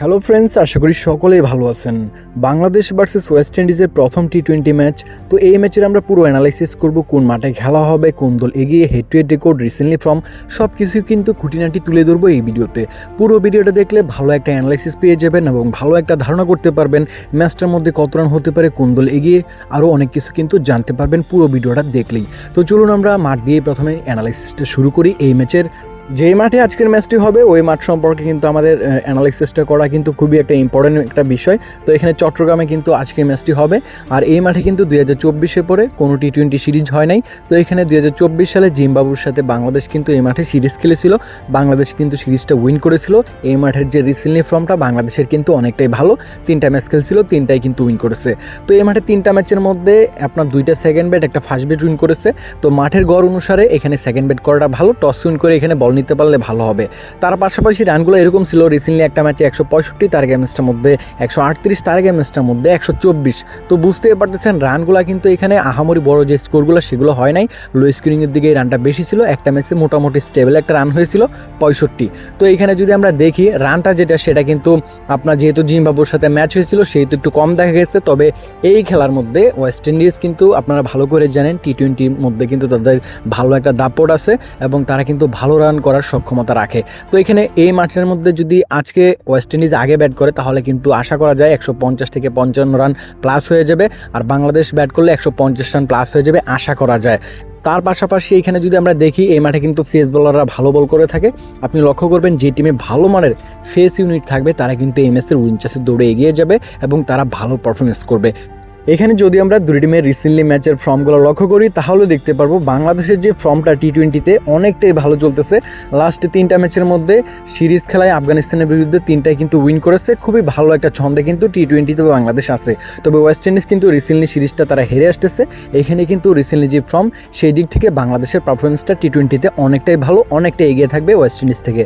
Hello friends আশা করি সকলেই ভালো আছেন। বাংলাদেশ ভার্সেস ওয়েস্ট ইন্ডিজের প্রথম টি টোয়েন্টি ম্যাচ তো এই ম্যাচের আমরা পুরো অ্যানালাইসিস করব, কোন মাঠে খেলা হবে, কোন দল এগিয়ে head to head record recently from সব কিছুই কিন্তু খুঁটিনাটি তুলে ধরবো এই ভিডিওতে। পুরো ভিডিওটা দেখলে ভালো একটা অ্যানালাইসিস পেয়ে যাবেন এবং ভালো একটা ধারণা করতে পারবেন ম্যাচটার মধ্যে কত রান হতে পারে, কোন দল এগিয়ে, আরও অনেক কিছু কিন্তু জানতে পারবেন পুরো ভিডিওটা দেখলেই। তো চলুন আমরা মাঠ দিয়ে প্রথমে অ্যানালাইসিসটা শুরু করি এই ম্যাচের যে মাঠে আজকের ম্যাচটি হবে, ওই মাঠ সম্পর্কে কিন্তু আমাদের অ্যানালাইসিসটা করা কিন্তু খুবই একটা ইম্পর্টেন্ট একটা বিষয়। তো এখানে চট্টগ্রামে কিন্তু আজকের ম্যাচটি হবে। আর এই মাঠে কিন্তু দুই হাজার চব্বিশে পরে কোনো টি টোয়েন্টি সিরিজ হয় নাই। তো এখানে দুই হাজার চব্বিশ সালে জিম্বাবুর সাথে বাংলাদেশ কিন্তু এই মাঠে সিরিজ খেলেছিল। বাংলাদেশ কিন্তু সিরিজটা উইন করেছিল। এই মাঠের যে রিসেন্টলি ফর্মটা বাংলাদেশের কিন্তু অনেকটাই ভালো। তিনটা ম্যাচ খেলছিল, তিনটাই কিন্তু উইন করেছে। তো এই মাঠে তিনটা ম্যাচের মধ্যে আপনার দুইটা সেকেন্ড ব্যাট একটা ফার্স্ট ব্যাট উইন করেছে। তো মাঠের গড় অনুসারে এখানে সেকেন্ড ব্যাট করাটা ভালো। টস উইন করে এখানে বল নিতে পারলে ভালো হবে। তার পাশাপাশি রানগুলো এরকম ছিল রিসেন্টলি একটা ম্যাচে একশো পঁয়ষট্টি তার ম্যাচটার মধ্যে, একশো আটত্রিশ তার ম্যাচটার মধ্যে, একশো চব্বিশ। তো বুঝতেই পারতেছেন, রানগুলো কিন্তু এখানে আহামরি বড় যে স্কোরগুলো সেগুলো হয় নাই। লো স্ক্রিনের দিকে রানটা বেশি ছিল। একটা ম্যাচে মোটামুটি স্টেবল একটা রান হয়েছিল, পঁয়ষট্টি। তো এখানে যদি আমরা দেখি, রানটা যেটা, সেটা কিন্তু আপনার যেহেতু জিম্বাবুর সাথে ম্যাচ হয়েছিল, সেহেতু একটু কম দেখা গেছে। তবে এই খেলার মধ্যে ওয়েস্ট ইন্ডিজ কিন্তু আপনারা ভালো করে জানেন টি টোয়েন্টির মধ্যে কিন্তু তাদের ভালো একটা দাপট আছে এবং তারা কিন্তু ভালো রান করার সক্ষমতা রাখে। তো এখানে এই মাঠের মধ্যে যদি আজকে ওয়েস্ট ইন্ডিজ আগে ব্যাট করে, তাহলে কিন্তু আশা করা যায় একশো পঞ্চাশ থেকে পঞ্চান্ন রান প্লাস হয়ে যাবে। আর বাংলাদেশ ব্যাট করলে একশো পঞ্চাশ রান প্লাস হয়ে যাবে আশা করা যায়। তার পাশাপাশি এখানে যদি আমরা দেখি, এই মাঠে কিন্তু ফেস বলাররা ভালো বল করে থাকে। আপনি লক্ষ্য করবেন, যে টিমে ভালো মানের ফেস ইউনিট থাকবে, তারা কিন্তু এই ম্যাচের উইনচাসের দৌড়ে এগিয়ে যাবে এবং তারা ভালো পারফরমেন্স করবে। এখানে যদি আমরা দুই টিমের রিসেন্টলি ম্যাচের ফর্মগুলো লক্ষ্য করি, তাহলে দেখতে পারব বাংলাদেশের যে ফর্মটা টি টোয়েন্টিতে অনেকটাই ভালো চলতেছে। লাস্টে তিনটা ম্যাচের মধ্যে সিরিজ খেলায় আফগানিস্তানের বিরুদ্ধে তিনটাই কিন্তু উইন করেছে। খুবই ভালো একটা ছন্দে কিন্তু টি টোয়েন্টিতে বাংলাদেশ আছে। তবে ওয়েস্ট ইন্ডিজ কিন্তু রিসেন্টলি সিরিজটা তারা হেরে আসতেছে। এখানে কিন্তু রিসেন্টলি যে ফর্ম সেই দিক থেকে বাংলাদেশের পারফরমেন্সটা টি টোয়েন্টিতে অনেকটাই ভালো, অনেকটাই এগিয়ে থাকবে ওয়েস্ট ইন্ডিজ থেকে।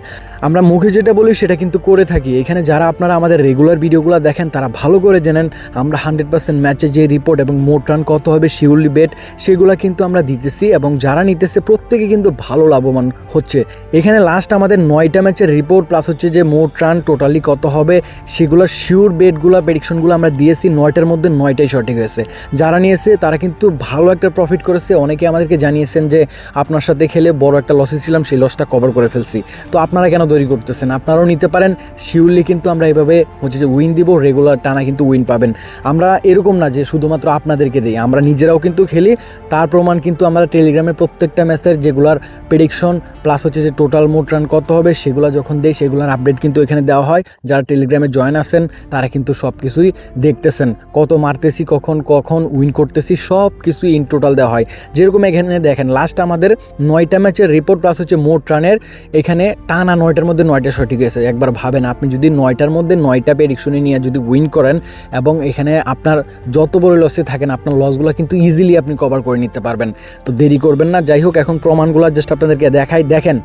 আমরা মুখে যেটা বলি, সেটা কিন্তু করে থাকি। এখানে যারা আপনারা আমাদের রেগুলার ভিডিওগুলো দেখেন, তারা ভালো করে জানেন। আমরা হান্ড্রেড পার্সেন্ট ম্যাচে যে রিপোর্ট এবং মোট রান কত হবে শিউরলি বেট সেগুলো কিন্তু আমরা দিতেছি এবং যারা নিতেছে প্রত্যেকে কিন্তু ভালো লাভবান হচ্ছে। এখানে লাস্ট আমাদের নয়টা ম্যাচের রিপোর্ট প্লাস হচ্ছে যে মোট রান টোটালি কত হবে, সেগুলো শিওর বেটগুলো প্রেডিকশনগুলো আমরা দিয়েছি, নয়টার মধ্যে নয়টাই সঠিক হয়েছে। যারা নিয়েছে তারা কিন্তু ভালো একটা প্রফিট করেছে, অনেকে আমাদেরকে জানিয়েছেন যে আপনার সাথে খেলে বড় একটা লসে ছিলাম, সেই লসটা কভার করে ফেলছি। তো আপনারা কেন তৈরি করতেছেন? আপনারাও নিতে পারেন শিওরলি কিন্তু আমরা এভাবে হচ্ছে যে উইন দিব রেগুলার টানা কিন্তু উইন পাবেন। আমরা এরকম না যে শুধুমাত্র আপনাদেরকে দিই, আমরা নিজেরাও কিন্তু খেলি। তার প্রমাণ কিন্তু আমরা টেলিগ্রামে প্রত্যেকটা ম্যাচের যেগুলার প্রেডিকশন প্লাস হচ্ছে যে টোটাল মোট রান কত হবে, সেগুলো যখন দেয় সেগুলোর আপডেট কিন্তু এখানে দেওয়া হয়। যারা টেলিগ্রামে জয়েন আছেন, তারা কিন্তু সব কিছুই দেখতেছেন। কত মারতেছি, কখন কখন উইন করতেছি সব কিছুই ইন টোটাল দেওয়া হয়। যেরকম এখানে দেখেন লাস্ট আমাদের নয়টা ম্যাচের রিপোর্ট প্লাস হচ্ছে মোট রানের এখানে টানা নয়টার মধ্যে নয়টা সঠিক হয়েছে। একবার ভাবেন, আপনি যদি নয়টার মধ্যে নয়টা প্রেডিকশনে নিয়ে যদি উইন করেন, এবং এখানে আপনার যত বড় লসে থাকেন, আপনার লসগুলো কিন্তু ইজিলি আপনি কভার করে নিতে পারবেন। তো দেরি করবেন না। যাই হোক, এখন প্রমাণগুলো জাস্ট আপনাদেরকে দেখাই। দেখেন,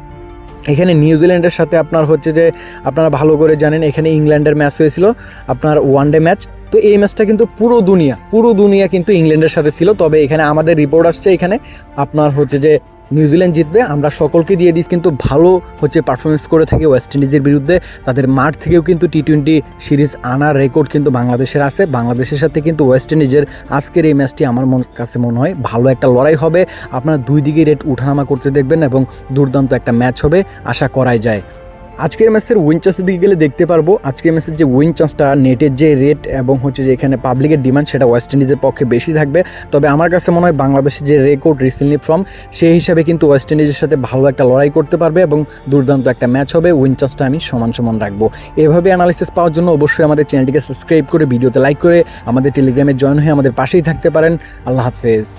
এখানে নিউজিল্যান্ডের সাথে আপনার হচ্ছে যে, আপনারা ভালো করে জানেন, এখানে ইংল্যান্ডের ম্যাচ হয়েছিল, আপনার ওয়ান ডে ম্যাচ তো এই ম্যাচটা কিন্তু পুরো দুনিয়া পুরো দুনিয়া কিন্তু ইংল্যান্ডের সাথে ছিল। তবে এখানে আমাদের রিপোর্ট আসছে, এখানে আপনার হচ্ছে যে নিউজিল্যান্ড জিতবে, আমরা সকলকে দিয়ে দিস, কিন্তু ভালো হচ্ছে পারফরমেন্স করে থাকে ওয়েস্ট ইন্ডিজের বিরুদ্ধে। তাদের মাঠ থেকেও কিন্তু টি টোয়েন্টি সিরিজ আনার রেকর্ড কিন্তু বাংলাদেশের আছে। বাংলাদেশের সাথে কিন্তু ওয়েস্ট ইন্ডিজের আজকের এই ম্যাচটি আমার মন, কাছে মনে হয় ভালো একটা লড়াই হবে। আপনারা দুই দিকে রেট উঠানামা করতে দেখবেন এবং দুর্দান্ত একটা ম্যাচ হবে, আশা করাই যায়। আজকের ম্যাচের উইন চান্সের দিকে গেলে দেখতে পারব। আজকের ম্যাচের যে উইন চান্সটা নেটের যে রেট এবং হচ্ছে যে এখানে পাবলিকের ডিমান্ড সেটা ওয়েস্ট ইন্ডিজের পক্ষে বেশি থাকবে। তবে আমার কাছে মনে হয় বাংলাদেশের যে রেকর্ড রিসেন্টলি ফ্রম সেই হিসাবে কিন্তু ওয়েস্ট ইন্ডিজের সাথে ভালো একটা লড়াই করতে পারবে এবং দুর্দান্ত একটা ম্যাচ হবে। উইন চান্সটা আমি সমান সমান রাখব। এভাবে অ্যানালিসিস পাওয়ার জন্য অবশ্যই আমাদের চ্যানেলটিকে সাবস্ক্রাইব করে ভিডিওতে লাইক করে, আমাদের টেলিগ্রামে জয়েন হয়ে আমাদের পাশেই থাকতে পারেন। আল্লাহ হাফেজ।